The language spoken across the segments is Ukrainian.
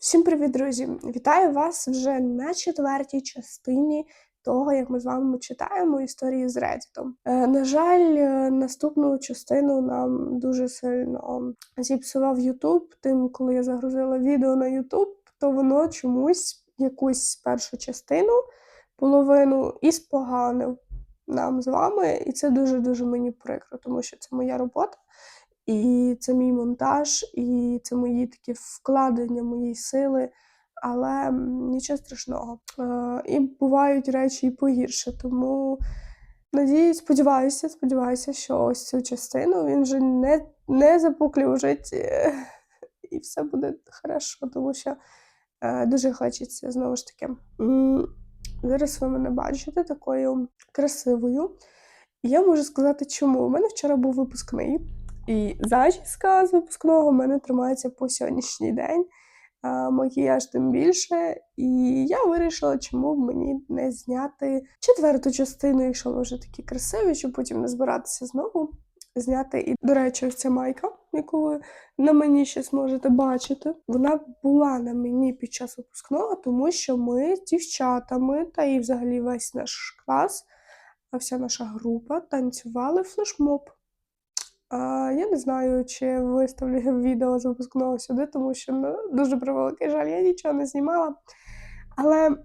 Всім привіт, друзі! Вітаю вас вже на четвертій частині того, як ми з вами читаємо історії з Реддітом. Е, на жаль, е, наступну частину нам дуже сильно зіпсував Ютуб. Тим, коли я загрузила відео на Ютуб, то воно чомусь якусь першу частину, половину і споганив нам з вами. І це дуже дуже мені прикро, тому що це моя робота. І це мій монтаж, і це мої такі вкладення, мої сили, але нічого страшного. Е, І бувають речі і погірше. Тому надіюсь, сподіваюся, сподіваюся, що ось цю частину він вже не, не запоклюжить, е, і все буде хорошо, тому що е, дуже хочеться знову ж таки. Зараз ви мене бачите такою красивою. Я можу сказати, чому. У мене вчора був випускний. І зачіска з випускного в мене тримається по сьогоднішній день, макіяж тим більше. І я вирішила, чому б мені не зняти четверту частину, якщо ми вже такі красиві, щоб потім не збиратися знову. Зняти. І, до речі, ця майка, яку ви на мені ще зможете бачити, вона була на мені під час випускного, тому що ми з дівчатами та і взагалі весь наш клас, вся наша група танцювали флешмоб. А, я не знаю, чи виставлю відео з випускного сюди, тому що ну, дуже превеликий жаль, я нічого не знімала. Але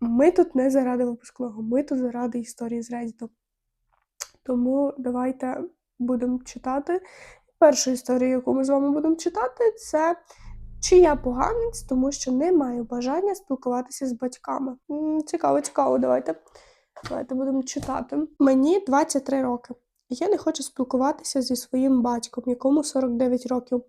ми тут не заради випускного, ми тут заради історії з Reddit. Тому давайте будемо читати. Першу історію, яку ми з вами будемо читати, це чи я поганець, тому що не маю бажання спілкуватися з батьками. Цікаво, цікаво, давайте. Давайте будемо читати. Мені 23 роки. Я не хочу спілкуватися зі своїм батьком, якому 49 років.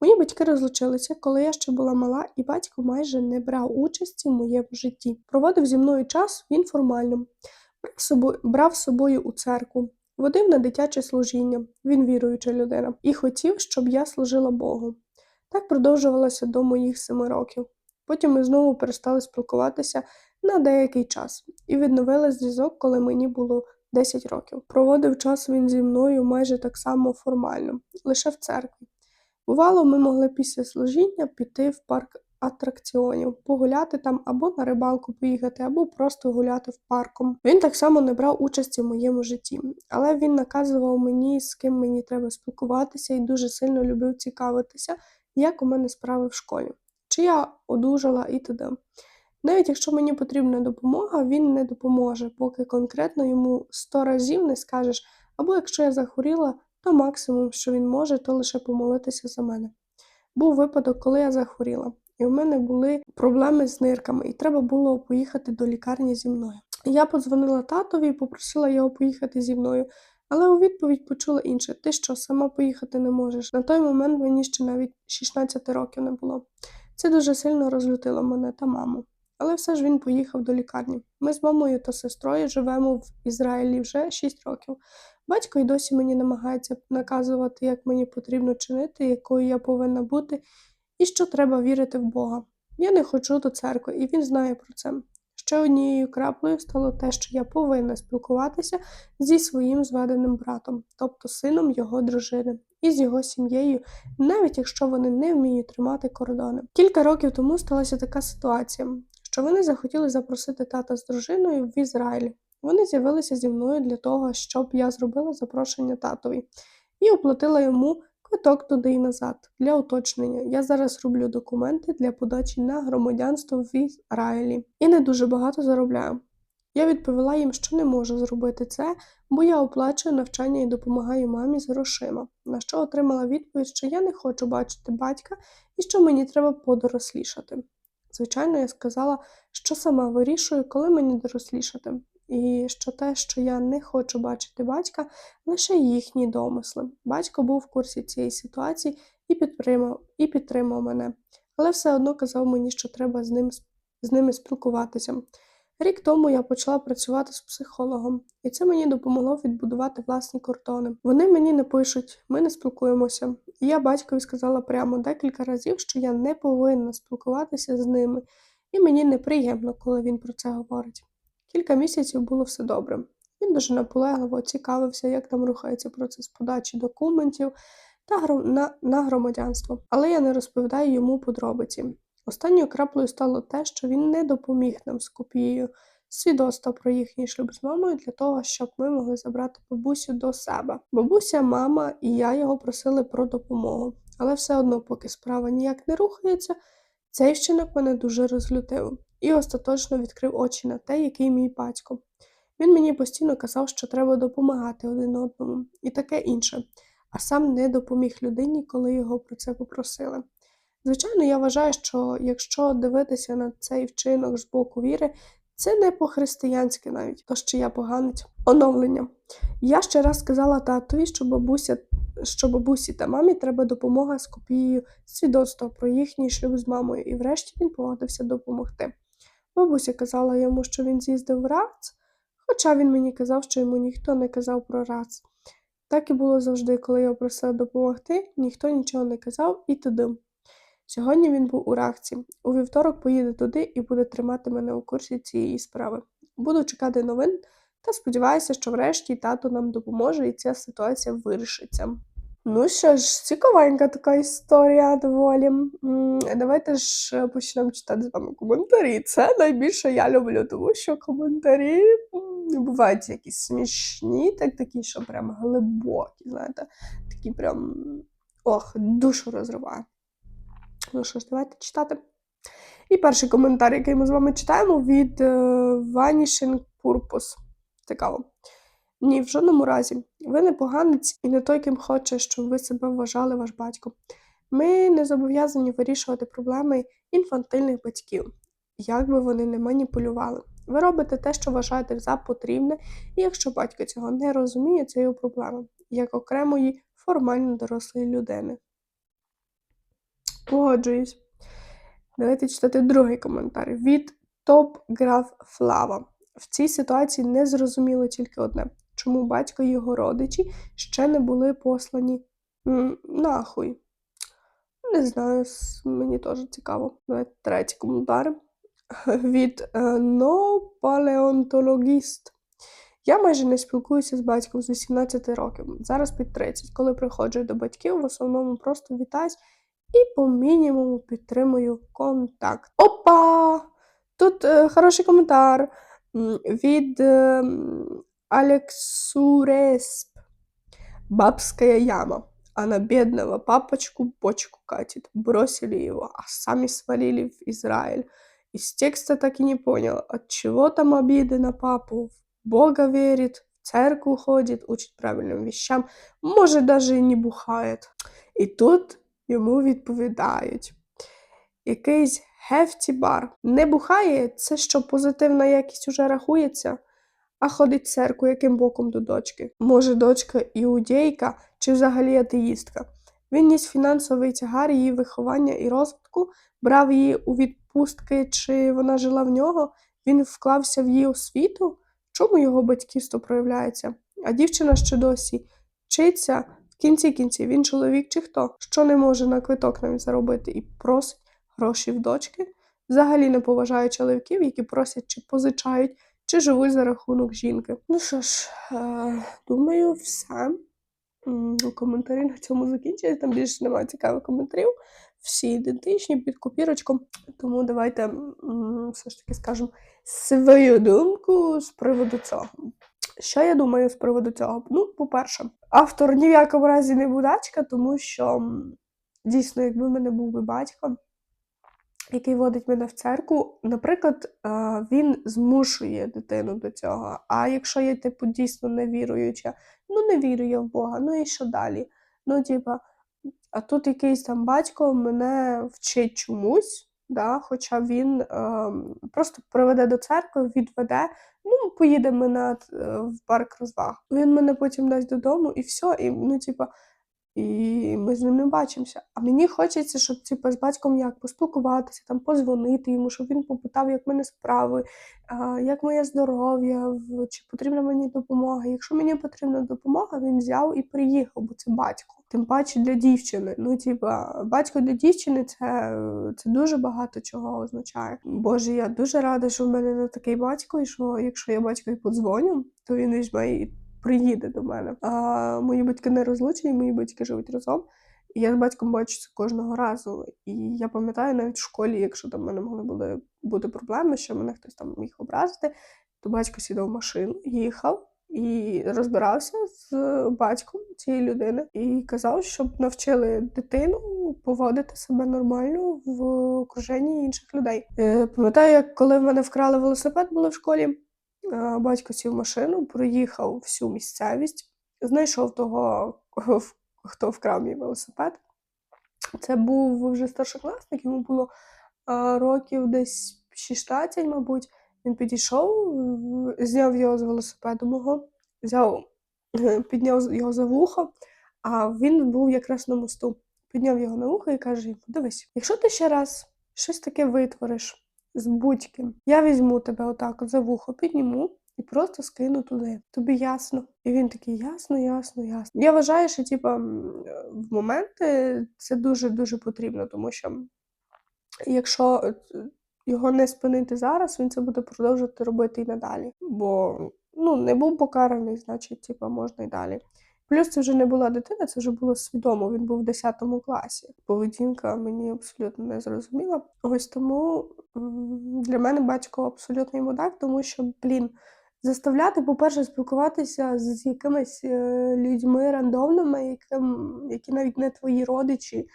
Мої батьки розлучилися, коли я ще була мала, і батько майже не брав участі в моєму житті. Проводив зі мною час він формально. Брав з собою, у церкву, водив на дитяче служіння. Він віруюча людина, і хотів, щоб я служила Богу. Так продовжувалося до моїх семи років. Потім ми знову перестали спілкуватися на деякий час і відновили зв'язок, коли мені було 10 років. Проводив час він зі мною майже так само формально, лише в церкві. Бувало, ми могли після служіння піти в парк атракціонів, погуляти там або на рибалку поїхати, або просто гуляти в парком. Він так само не брав участі в моєму житті, але він наказував мені, з ким мені треба спілкуватися, і дуже сильно любив цікавитися, як у мене справи в школі, чи я одужала і т.д. Навіть якщо мені потрібна допомога, він не допоможе, поки конкретно йому сто разів не скажеш, або якщо я захворіла, то максимум, що він може, то лише помолитися за мене. Був випадок, коли я захворіла, і в мене були проблеми з нирками, і треба було поїхати до лікарні зі мною. Я подзвонила татові і попросила його поїхати зі мною, але у відповідь почула інше: ти що, сама поїхати не можеш? На той момент мені ще навіть 16 років не було. Це дуже сильно розлютило мене та маму. Але все ж він поїхав до лікарні. Ми з мамою та сестрою живемо в Ізраїлі вже 6 років. Батько й досі мені намагається наказувати, як мені потрібно чинити, якою я повинна бути, і що треба вірити в Бога. Я не ходжу до церкви, і він знає про це. Ще однією краплею стало те, що я повинна спілкуватися зі своїм зведеним братом, тобто сином його дружини, і з його сім'єю, навіть якщо вони не вміють тримати кордони. Кілька років тому сталася така ситуація, що вони захотіли запросити тата з дружиною в Ізраїль. Вони з'явилися зі мною для того, щоб я зробила запрошення татові і оплатила йому квиток туди і назад для уточнення. Я зараз роблю документи для подачі на громадянство в Ізраїлі і не дуже багато заробляю. Я відповіла їм, що не можу зробити це, бо я оплачую навчання і допомагаю мамі з грошима. На що отримала відповідь, що я не хочу бачити батька і що мені треба подорослішати. Звичайно, я сказала, що сама вирішую, коли мені дорослішати, і що те, що я не хочу бачити батька, лише їхні домисли. Батько був в курсі цієї ситуації і підтримав, і підтримав мене, але все одно казав мені, що треба з, ним, з ними спілкуватися. Рік тому я почала працювати з психологом, і це мені допомогло відбудувати власні кордони. Вони мені не пишуть, ми не спілкуємося. І я батькові сказала прямо декілька разів, що я не повинна спілкуватися з ними, і мені неприємно, коли він про це говорить. Кілька місяців було все добре. Він дуже наполегливо цікавився, як там рухається процес подачі документів та на... на громадянство. Але я не розповідаю йому подробиці. Останньою краплею стало те, що він не допоміг нам з копією свідоцтва про їхній шлюб з мамою для того, щоб ми могли забрати бабусю до себе. Бабуся, мама і я його просили про допомогу, але все одно, поки справа ніяк не рухається, цей вчинок мене дуже розлютив і остаточно відкрив очі на те, який мій батько. Він мені постійно казав, що треба допомагати один одному і таке інше, а сам не допоміг людині, коли його про це попросили. Звичайно, я вважаю, що якщо дивитися на цей вчинок з боку віри, це не по-християнськи навіть, то що я поганець. Оновлення. Я ще раз сказала татові, що бабуся, що бабусі та мамі треба допомога з копією свідоцтва про їхній шлюб з мамою, і врешті він погодився допомогти. Бабуся казала йому, що він з'їздив в РАЦ, хоча він мені казав, що йому ніхто не казав про РАЦ. Так і було завжди, коли я просила допомогти, ніхто нічого не казав і туди. Сьогодні він був у Рахці. У вівторок поїде туди і буде тримати мене у курсі цієї справи. Буду чекати новин та сподіваюся, що врешті тато нам допоможе і ця ситуація вирішиться. Ну що ж, цікавенька така історія доволі. Давайте ж е, почнемо читати з вами коментарі. Це найбільше я люблю, тому що коментарі бувають якісь смішні, так такі, що прям глибокі, знаєте, такі прям ох, душу розриває. Ну що ж, давайте читати. І перший коментар, який ми з вами читаємо, від е, Vanishing Purpose. Цікаво. Ні, в жодному разі. Ви не поганець і не той, ким хоче, щоб ви себе вважали ваш батько. Ми не зобов'язані вирішувати проблеми інфантильних батьків, як би вони не маніпулювали. Ви робите те, що вважаєте за потрібне, і якщо батько цього не розуміє, це його проблема, як окремої формально дорослої людини. Погоджуюсь. Давайте читати другий коментар від Топ Граф Флава. В цій ситуації не зрозуміло тільки одне: чому батько і його родичі ще не були послані нахуй. Не знаю, мені теж цікаво. Давайте третій коментар від е, No Я майже не спілкуюся з батьком з 18 років, зараз під 30. Коли приходжу до батьків, в основному просто вітаюсь і по мінімуму підтримую контакт. Опа! Тут е, хороший коментар м, від е, м, Алексуресп. Бабская яма. Она бедного папочку почку катит. Бросили его, а сами свалили в Израиль. Из текста так и не понял, от чего там обиды на папу. В Бога верит, в церковь ходит, учит правильным вещам, может, даже и не бухает. І тут йому відповідають. Якийсь hefty бар. Не бухає, це що позитивна якість уже рахується, а ходить в церкву яким боком до дочки. Може, дочка іудейка чи взагалі атеїстка. Він ніс фінансовий тягар її виховання і розвитку, брав її у відпустки, чи вона жила в нього, він вклався в її освіту. Чому його батьківство проявляється? А дівчина ще досі вчиться в кінці кінці він чоловік чи хто, що не може на квиток навіть заробити і просить гроші в дочки, взагалі не поважає чоловіків, які просять чи позичають, чи живуть за рахунок жінки. Ну що ж, е, думаю, все. Коментарі на цьому закінчують. Там більше немає цікавих коментарів. Всі ідентичні під копірочком. Тому давайте все ж таки скажемо свою думку з приводу цього. Що я думаю з приводу цього? Ну, по-перше, автор ні в якому разі не будачка, тому що дійсно, якби в мене був би батько, який водить мене в церкву, наприклад, е, він змушує дитину до цього. А якщо я, типу, дійсно невіруюча, ну не вірю я в Бога, ну і що далі? Ну, типа, а тут якийсь там батько мене вчить чомусь, да, хоча він е, просто приведе до церкви, відведе, ну, поїде мене в парк розваг. Він мене потім дасть додому і все, і ну, типа. І ми з ним не бачимося. А мені хочеться, щоб типу, з батьком як поспілкуватися, там, позвонити йому, щоб він попитав, як мене справи, як моє здоров'я, чи потрібна мені допомога. Якщо мені потрібна допомога, він взяв і приїхав, бо це батько. Тим паче для дівчини. Ну, типа, батько для дівчини це, це дуже багато чого означає. Боже, я дуже рада, що в мене не такий батько, і що якщо я батько і подзвоню, то він візьме і приїде до мене. А мої батьки не розлучені, мої батьки живуть разом. І я з батьком бачуся кожного разу. І я пам'ятаю навіть в школі, якщо там в мене могли були бути проблеми, що мене хтось там міг образити, то батько сідав в машину, їхав і розбирався з батьком цієї людини і казав, щоб навчили дитину поводити себе нормально в окруженні інших людей. Е, Пам'ятаю, як коли в мене вкрали велосипед, було в школі. Е, Батько сів машину, проїхав всю місцевість, знайшов того, хто вкрав мій велосипед. Це був вже старшокласник, йому було е, років десь 16, мабуть. Він підійшов, зняв його з велосипеду мого, взяв, е, підняв його за вухо, а він був якраз на мосту. Підняв його на вухо і каже Дивись, якщо ти ще раз щось таке витвориш з будь-ким, я візьму тебе отак за вухо, підніму і просто скину туди. Тобі ясно. І він такий: ясно, ясно, ясно. Я вважаю, що типа в моменти це дуже дуже потрібно, тому що якщо е, його не спинити зараз, він це буде продовжувати робити і надалі. Бо ну, не був покараний, значить, типа, можна й далі. Плюс це вже не була дитина, це вже було свідомо. Він був в 10 класі. Поведінка мені абсолютно не зрозуміла. Ось тому для мене батько абсолютний мудак, тому що, блін, заставляти, по-перше, спілкуватися з якимись е, людьми рандомними, яким, які навіть не твої родичі.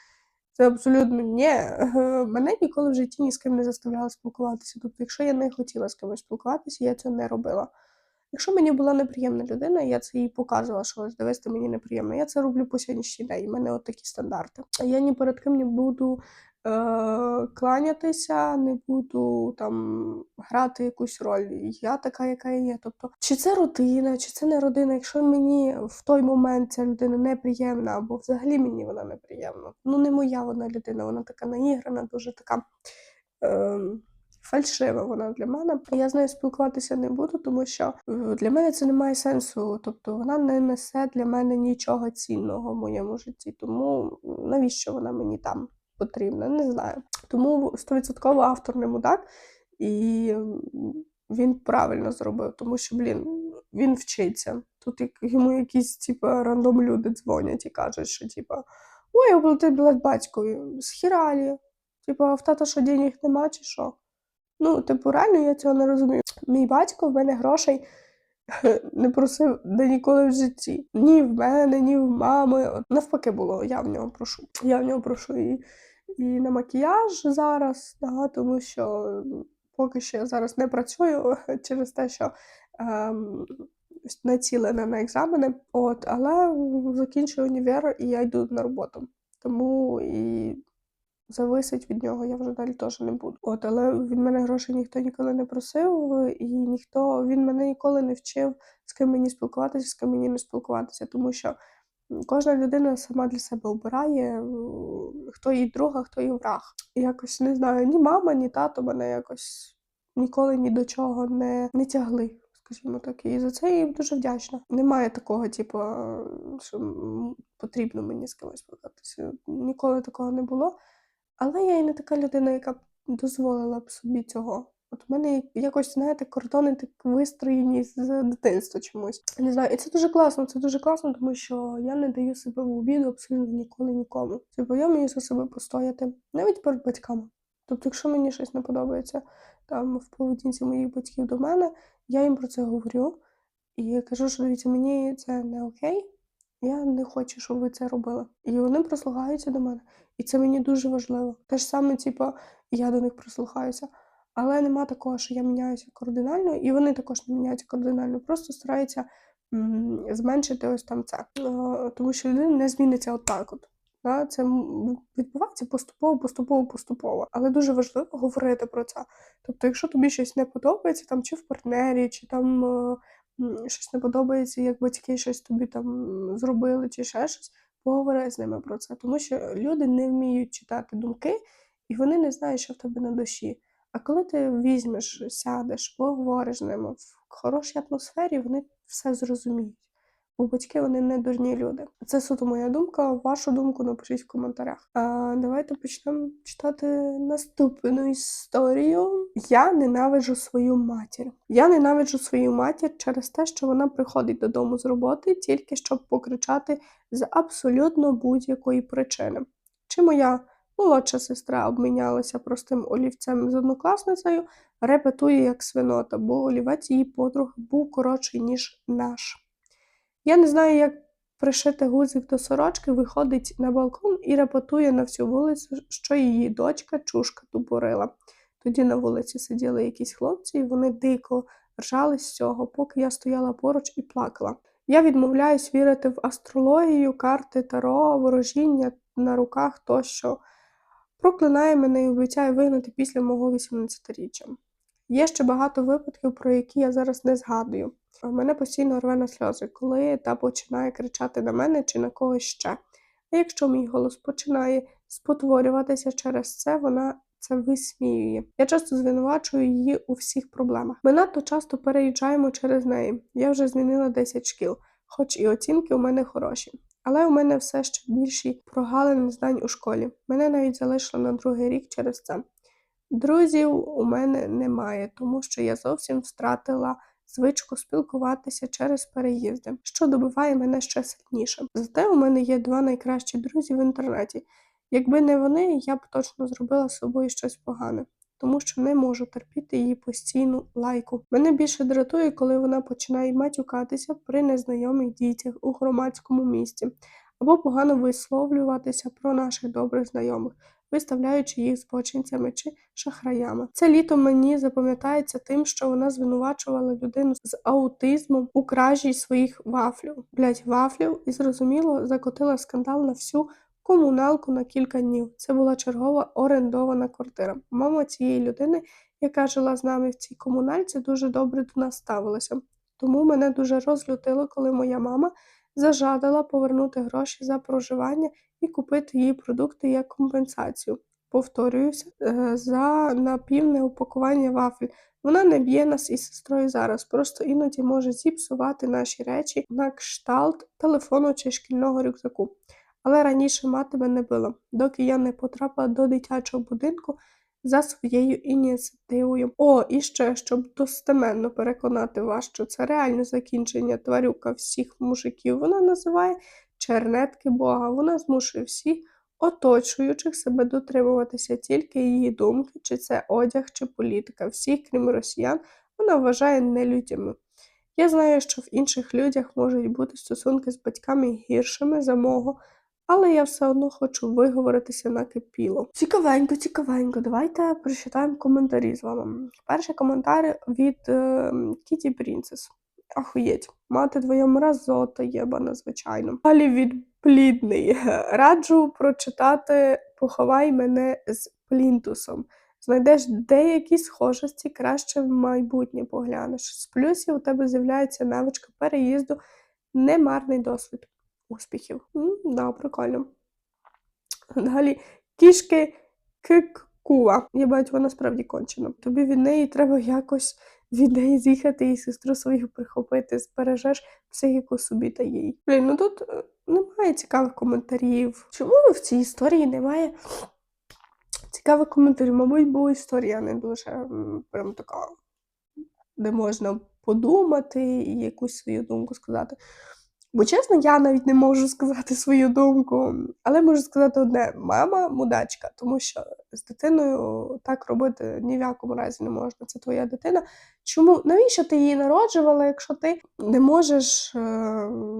Це абсолютно ні. Мене ніколи в житті ні з ким не заставляли спілкуватися. Тобто, якщо я не хотіла з кимось спілкуватися, я це не робила. Якщо мені була неприємна людина, я це їй показувала, що ось дивись, ти мені неприємно. Я це роблю по сьогоднішній день. У мене от такі стандарти. Я ні перед ким не буду е- кланятися, не буду там грати якусь роль. Я така, яка я є. Тобто, чи це родина, чи це не родина. Якщо мені в той момент ця людина неприємна, або взагалі мені вона неприємна. Ну не моя вона людина, вона така наіграна, дуже така. Е- Фальшива вона для мене. Я з нею спілкуватися не буду, тому що е, для мене це не має сенсу. Тобто вона не несе для мене нічого цінного в моєму житті. Тому навіщо вона мені там потрібна? Не знаю. Тому стовідсотково автор не мудак, і він правильно зробив, тому що, блін, він вчиться. Тут йому якісь типа рандом люди дзвонять і кажуть, що типа ой, оплати білет батькові, схіралі. Типа, в тата що денег нема, чи що? Ну, типу, реально я цього не розумію. Мій батько в мене грошей не просив де ніколи в житті. Ні в мене, ні в мами. Навпаки було, я в нього прошу. Я в нього прошу і, і на макіяж зараз, да, тому що поки що я зараз не працюю через те, що ем, націлена на екзамени. От, але закінчую універ і я йду на роботу. Тому і зависить від нього я вже далі теж не буду. От, але від мене грошей ніхто ніколи не просив, і ніхто він мене ніколи не вчив, з ким мені спілкуватися, з ким мені не спілкуватися, тому що кожна людина сама для себе обирає, хто їй друг, а хто їй враг. Якось не знаю, ні мама, ні тато мене якось ніколи ні до чого не, не тягли. Скажімо так, і за це я їм дуже вдячна. Немає такого, типу, що потрібно мені з кимось спілкуватися. Ніколи такого не було. Але я і не така людина, яка б дозволила б собі цього. От у мене якось, знаєте, кордони так вистроєні з дитинства чомусь. Не знаю, і це дуже класно. Це дуже класно, тому що я не даю себе в обіду абсолютно ніколи нікому. Типу, я вмію за себе постояти, навіть перед батьками. Тобто, якщо мені щось не подобається там в поведінці моїх батьків до мене, я їм про це говорю і кажу, що дивіться, мені це не окей. Я не хочу, щоб ви це робили. І вони прислухаються до мене. І це мені дуже важливо. Те ж саме, типу, я до них прислухаюся. Але нема такого, що я міняюся кардинально, і вони також не міняються кардинально. Просто стараються м, зменшити ось там це. Е, Тому що людина не зміниться отак. От. Да? Це відбувається поступово, поступово, поступово. Але дуже важливо говорити про це. Тобто, якщо тобі щось не подобається, там чи в партнері, чи там е, щось не подобається, як батьки щось тобі там зробили, чи ще щось, поговори з ними про це. Тому що люди не вміють читати думки, і вони не знають, що в тебе на душі. А коли ти візьмеш, сядеш, поговориш з ними в хорошій атмосфері, вони все зрозуміють. Бо батьки вони не дурні люди. Це суто моя думка. Вашу думку напишіть в коментарях. А давайте почнемо читати наступну історію. я ненавиджу свою матір. Я ненавиджу свою матір через те, що вона приходить додому з роботи тільки щоб покричати з абсолютно будь-якої причини. Чи моя молодша сестра обмінялася простим олівцем з однокласницею, репетує як свинота, бо олівець її подруг був коротший, ніж наш. Я не знаю, як пришити гузик до сорочки, виходить на балкон і репетує на всю вулицю, що її дочка чушка тупорила. Тоді на вулиці сиділи якісь хлопці, і вони дико ржали з цього, поки я стояла поруч і плакала. Я відмовляюсь вірити в астрологію, карти, таро, ворожіння на руках тощо. Проклинає мене і обіцяє вигнати після мого 18-річчя. Є ще багато випадків, про які я зараз не згадую. А Мене постійно рве на сльози, коли та починає кричати на мене чи на когось ще. А якщо мій голос починає спотворюватися через це, вона це висміює. Я часто звинувачую її у всіх проблемах. Ми надто часто переїжджаємо через неї. Я вже змінила 10 шкіл, хоч і оцінки у мене хороші. Але у мене все ще більші прогалини знань у школі. Мене навіть залишили на другий рік через це. Друзів у мене немає, тому що я зовсім втратила звичку спілкуватися через переїзди, що добиває мене ще сильніше. Зате у мене є два найкращі друзі в інтернеті. Якби не вони, я б точно зробила з собою щось погане, тому що не можу терпіти її постійну лайку. Мене більше дратує, коли вона починає матюкатися при незнайомих дітях у громадському місці або погано висловлюватися про наших добрих знайомих, виставляючи їх збочинцями чи шахраями. Це літо мені запам'ятається тим, що вона звинувачувала людину з аутизмом у кражі своїх вафлів, блять, вафлів, і зрозуміло закотила скандал на всю комуналку на кілька днів. Це була чергова орендована квартира. Мама цієї людини, яка жила з нами в цій комунальці, дуже добре до нас ставилася. Тому мене дуже розлютило, коли моя мама зажадала повернути гроші за проживання і купити їй продукти як компенсацію. Повторююся, е, за напівне упакування вафель. Вона не б'є нас із сестрою зараз, просто іноді може зіпсувати наші речі на кшталт телефону чи шкільного рюкзаку. Але раніше мати мене била, доки я не потрапила до дитячого будинку за своєю ініціативою. О, і ще, щоб достеменно переконати вас, що це реальне закінчення тварюка всіх мужиків, вона називає чернетки Бога. Вона змушує всіх оточуючих себе дотримуватися тільки її думки, чи це одяг, чи політика. Всіх, крім росіян, вона вважає нелюдями. Я знаю, що в інших людях можуть бути стосунки з батьками гіршими за мого, але я все одно хочу виговоритися на кипіло. Цікавенько, цікавенько. Давайте прочитаємо коментарі з вами. Перший коментар від е, Кіті Принцес. Ахуєть, мати твоя мразота єбана, звичайно. Далі від плідний. Раджу прочитати Поховай мене з плінтусом. Знайдеш деякі схожості, краще в майбутнє поглянеш. З плюсів у тебе з'являється навичка переїзду, немарний досвід успіхів. Да, прикольно. Далі кішки киккуа. Єбать, вона справді кончена. Тобі від неї треба якось від неї з'їхати і сестру свою прихопити, збережеш психіку собі та їй. Блін, ну тут е, немає цікавих коментарів. Чому в цій історії немає цікавих коментарів? Мабуть, бо історія не дуже прям така, де можна подумати і якусь свою думку сказати. Бо чесно, я навіть не можу сказати свою думку, але можу сказати одне: мама мудачка, тому що з дитиною так робити ні в якому разі не можна. Це твоя дитина. Чому навіщо ти її народжувала, якщо ти не можеш е,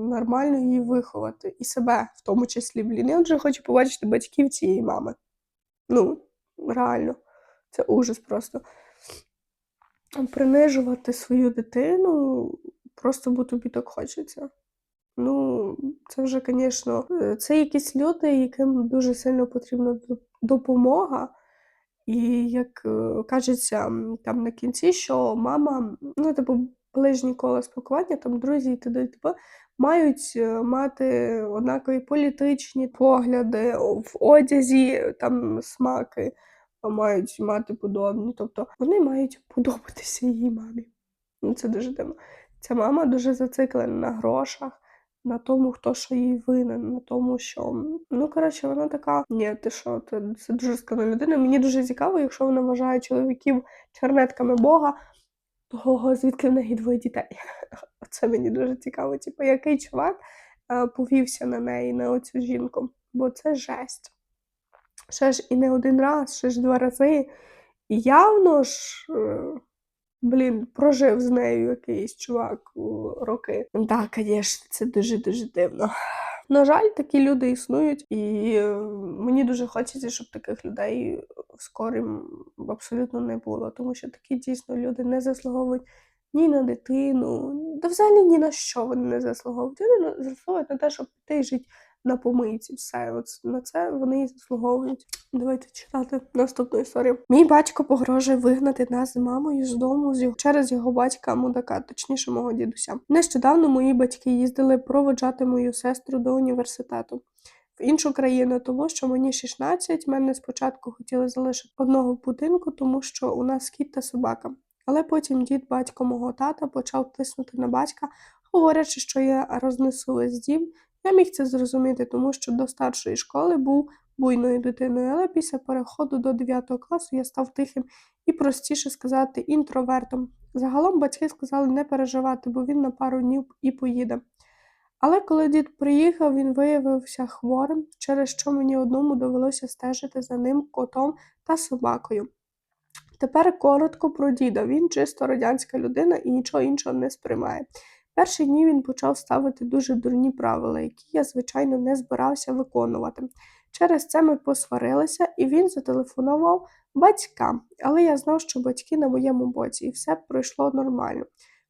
нормально її виховати і себе в тому числі, блін. Я вже хочу побачити батьків цієї мами. Ну, реально, це ужас просто. Принижувати свою дитину, просто бо тобі так хочеться. Ну, це вже, звісно, це якісь люди, яким дуже сильно потрібна допомога. І як е, кажеться там на кінці, що мама, ну, типу, ближні кола спілкування, там друзі і т.д. т.п. мають е, мати однакові політичні погляди в одязі, там смаки мають мати подобні. Тобто вони мають подобатися її мамі. Ну, це дуже дивно. Ця мама дуже зациклена на грошах, на тому, хто що їй винен, на тому, що ну коротше, вона така. Ні, ти що, ти це дуже складна людина. Мені дуже цікаво, якщо вона вважає чоловіків чернетками Бога, то звідки в неї двоє дітей? Це мені дуже цікаво. Типу, який чувак е, повівся на неї, на оцю жінку, бо це жесть. Ще ж і не один раз, ще ж два рази. І явно ж. Е, Блін, прожив з нею якийсь чувак у роки. Так, звісно, це дуже-дуже дивно. На жаль, такі люди існують, і е, мені дуже хочеться, щоб таких людей скорим абсолютно не було, тому що такі дійсно люди не заслуговують ні на дитину, та взагалі ні на що вони не заслуговують. Вони заслуговують на те, щоб піти жити на помийці. Все, от на це вони і заслуговують. Давайте читати наступну історію. Мій батько погрожує вигнати нас з мамою з дому з його через його батька мудака, точніше мого дідуся. Нещодавно мої батьки їздили проводжати мою сестру до університету. В іншу країну, тому що мені 16, мене спочатку хотіли залишити одного в будинку, тому що у нас кіт та собака. Але потім дід батько мого тата почав тиснути на батька, говорячи, що я рознесу весь дім. Я міг це зрозуміти, тому що до старшої школи був буйною дитиною, але після переходу до 9 класу я став тихим і простіше сказати інтровертом. Загалом батьки сказали не переживати, бо він на пару днів і поїде. Але коли дід приїхав, він виявився хворим, через що мені одному довелося стежити за ним котом та собакою. Тепер коротко про діда. Він чисто радянська людина і нічого іншого не сприймає. Перші дні він почав ставити дуже дурні правила, які я, звичайно, не збирався виконувати. Через це ми посварилися, і він зателефонував батькам, але я знав, що батьки на моєму боці, і все пройшло нормально.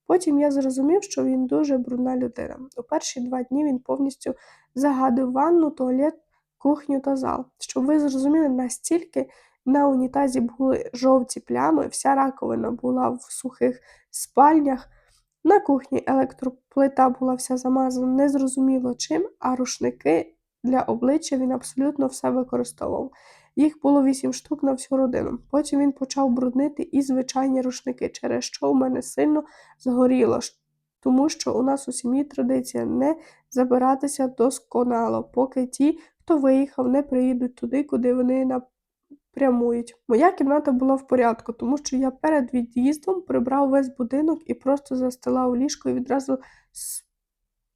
Потім я зрозумів, що він дуже брудна людина. У перші два дні він повністю загадив ванну, туалет, кухню та зал. Щоб ви зрозуміли, настільки на унітазі були жовті плями, вся раковина була в сухих спальнях. На кухні електроплита була вся замазана незрозуміло чим, а рушники для обличчя він абсолютно все використовував. Їх було вісім штук на всю родину. Потім він почав бруднити і звичайні рушники, через що в мене сильно згоріло, тому що у нас у сім'ї традиція не забиратися досконало, поки ті, хто виїхав, не приїдуть туди, куди вони напрямують. Моя кімната була в порядку, тому що я перед від'їздом прибрав весь будинок і просто застилав ліжко і відразу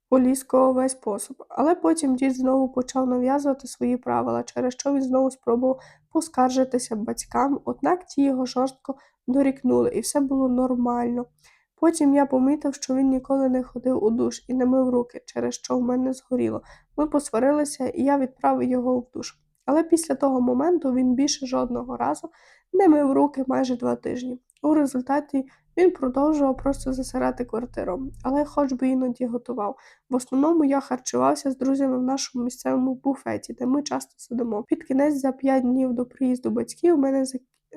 поліскував весь посуд. Але потім дід знову почав нав'язувати свої правила, через що він знову спробував поскаржитися батькам, однак ті його жорстко дорікнули, і все було нормально. Потім я помітив, що він ніколи не ходив у душ і не мив руки, через що в мене згоріло. Ми посварилися, і я відправив його в душ. Але після того моменту він більше жодного разу не мив руки майже два тижні. У результаті він продовжував просто засирати квартиру, але хоч би іноді готував. В основному я харчувався з друзями в нашому місцевому буфеті, де ми часто сидимо. Під кінець за п'ять днів до приїзду батьків у мене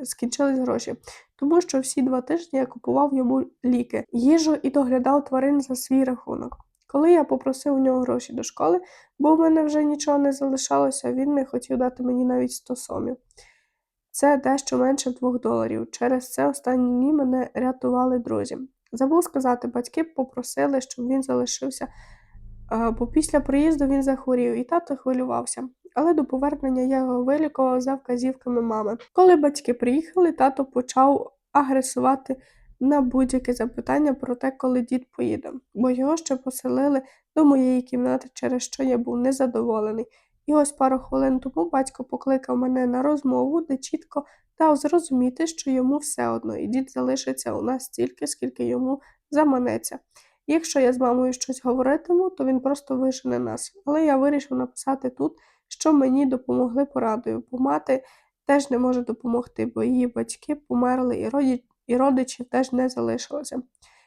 скінчились гроші, тому що всі два тижні я купував йому ліки, їжу і доглядав тварин за свій рахунок. Коли я попросив у нього гроші до школи, бо в мене вже нічого не залишалося, він не хотів дати мені навіть 100 сомів. Це дещо менше двох доларів. Через це останні дні мене рятували друзі. Забув сказати, батьки попросили, щоб він залишився, бо після приїзду він захворів, і тато хвилювався. Але до повернення я його вилікував за вказівками мами. Коли батьки приїхали, тато почав агресувати на будь-яке запитання про те, коли дід поїде, бо його ще поселили до моєї кімнати, через що я був незадоволений. І ось пару хвилин тому батько покликав мене на розмову, де чітко дав зрозуміти, що йому все одно, і дід залишиться у нас стільки, скільки йому заманеться. Якщо я з мамою щось говоритиму, то він просто вижене нас. Але я вирішив написати тут, що мені допомогли порадою, бо мати теж не може допомогти, бо її батьки померли і, роді... і родичів теж не залишилося.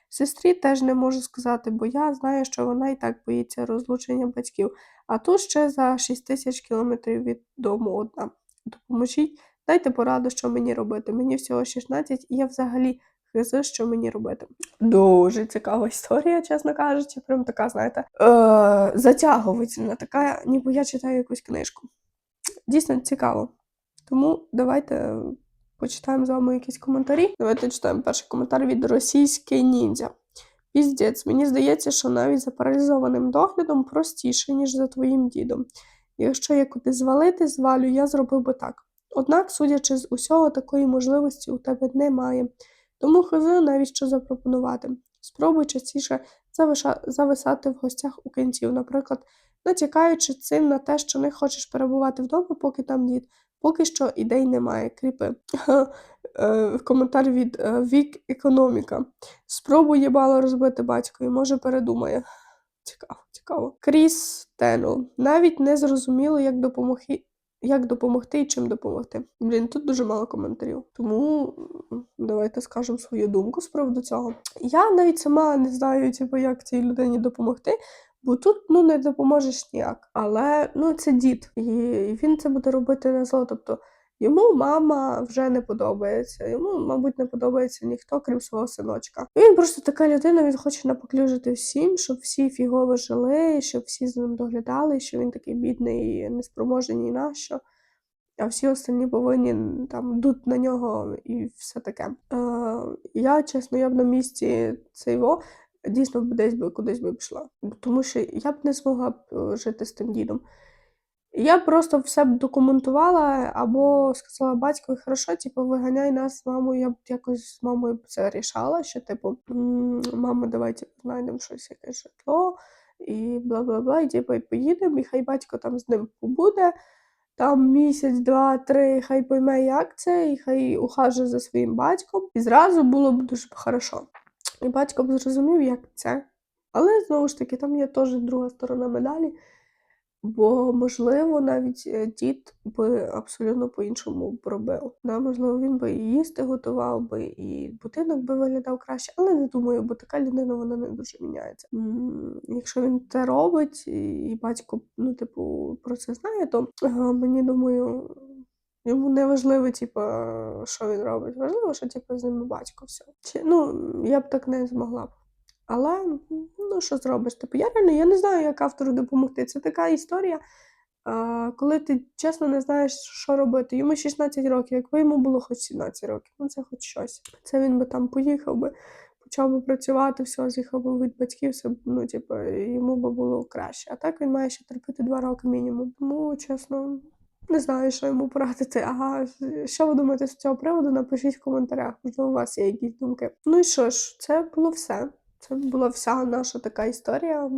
Сестрі теж не можу сказати, бо я знаю, що вона і так боїться розлучення батьків, а тут ще за 6 тисяч кілометрів від дому одна. Допоможіть, дайте пораду, що мені робити. Мені всього 16, і я взагалі хизи, що мені робити. Дуже цікава історія, чесно кажучи, прям така, знаєте, е- затягувательна, така, ніби я читаю якусь книжку. Дійсно цікаво. Тому давайте почитаємо з вами якісь коментарі. Давайте читаємо перший коментар від російський ніндзя. Піздець, мені здається, що навіть за паралізованим доглядом простіше, ніж за твоїм дідом. Якщо я куди звалити, звалю, я зробив би так. Однак, судячи з усього, такої можливості у тебе немає. Тому хз навіть що запропонувати. Спробуй частіше зависати в гостях у кінців, наприклад, натякаючи цим на те, що не хочеш перебувати вдома, поки там дід. Поки що ідей немає. Кріпи. Е, Коментар від е, Вік Економіка. Спробуй їбало розбити батько і може передумає. Цікаво, цікаво. Кріс Теннел. Навіть не зрозуміло, як допомогти, як допомогти і чим допомогти. Блін, тут дуже мало коментарів. Тому давайте скажемо свою думку з приводу цього. Я навіть сама не знаю, типу, як цій людині допомогти. Бо тут ну не допоможеш ніяк. Але ну це дід, і він це буде робити на зло. Тобто йому мама вже не подобається. Йому, мабуть, не подобається ніхто, крім свого синочка. Він просто така людина, він хоче напоклюжити всім, щоб всі фігово жили, щоб всі з ним доглядали, що він такий бідний, і неспроможний ні на. А всі остальні повинні там дуть на нього і все таке. Е, я, чесно, я б на місці цейво дійсно десь би кудись би пішла. Тому що я б не змогла б е, жити з тим дідом. Я просто все б документувала або сказала батькові, хорошо, типу, виганяй нас з мамою. Я б якось з мамою б це рішала, що типу, «М, мама, давай типу, знайдемо щось якесь житло, і бла бла бла, і типу, і поїдемо, і хай батько там з ним побуде. Там місяць, два, три, хай пойме, як це, і хай ухаже за своїм батьком. І зразу було б дуже хорошо. І батько б зрозумів, як це. Але знову ж таки, там є теж друга сторона медалі. Бо, можливо, навіть е, дід би абсолютно по-іншому б робив. Да, можливо, він би і їсти готував би, і будинок би виглядав краще, але не думаю, бо така людина вона не дуже міняється. Якщо він це робить, і батько, ну, типу, про це знає, то е, мені думаю, йому не важливо, типу, що він робить. Важливо, що типу, з ними батько все. Чи, ну, я б так не змогла б. Але ну що зробиш? Типу, я реально я не знаю, як автору допомогти. Це така історія, коли ти чесно не знаєш, що робити. Йому 16 років, якби йому було хоч 17 років, ну це хоч щось. Це він би там поїхав би, почав би працювати, все, з'їхав би від батьків, все, ну, типу, йому би було краще. А так він має ще терпіти 2 роки мінімум. Тому, чесно. Не знаю, що йому порадити. Ага, що ви думаєте з цього приводу? Напишіть в коментарях, можливо, у вас є якісь думки. Ну і що ж, це було все. Це була вся наша така історія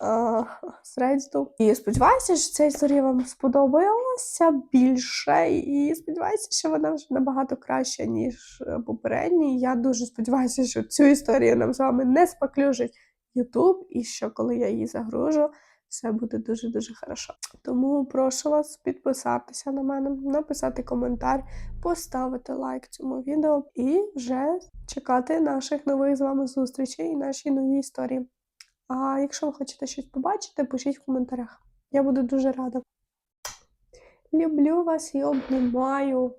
а, з. І сподіваюся, що ця історія вам сподобалася більше. І сподіваюся, що вона вже набагато краща, ніж е, попередні. Я дуже сподіваюся, що цю історію нам з вами не споклюжить YouTube, і що коли я її загружу, все буде дуже-дуже хорошо. Тому прошу вас підписатися на мене, написати коментар, поставити лайк цьому відео і вже чекати наших нових з вами зустрічей і наші нові історії. А якщо ви хочете щось побачити, пишіть в коментарях. Я буду дуже рада. Люблю вас і обнімаю.